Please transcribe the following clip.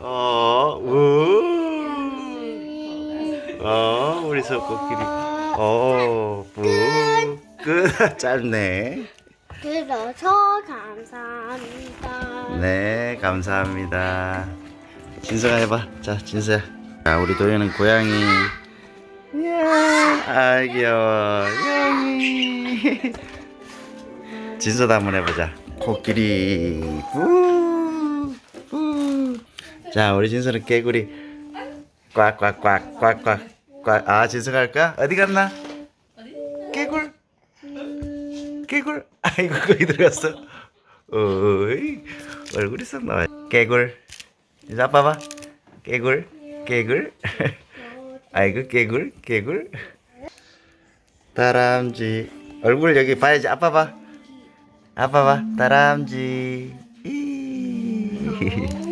어, 우. 어, 우리 소코끼리. 어, 부. 끝. 짧네. 들어서 감사합니다. 네, 감사합니다. 진서가 해봐. 자, 진서야. 자, 우리 도현은 고양이. 이야, 아, 귀여워. 고양이. 진서도 한번 해보자. 코끼리. 우, 우. 자, 우리 진서는 개구리. 꽉꽉꽉, 꽉꽉, 꽉. 아, 할 거야? 어디 갔나? 개굴. 개굴. 아이고, 거기 들어갔어. 어이, 얼굴이 썩 나와. 개굴. 진짜 아빠 봐. 개굴, 개굴. 아이고, 개굴, 개굴. 다람쥐. 얼굴 여기 봐야지. 아빠 봐. 아빠 봐. 다람쥐. 이.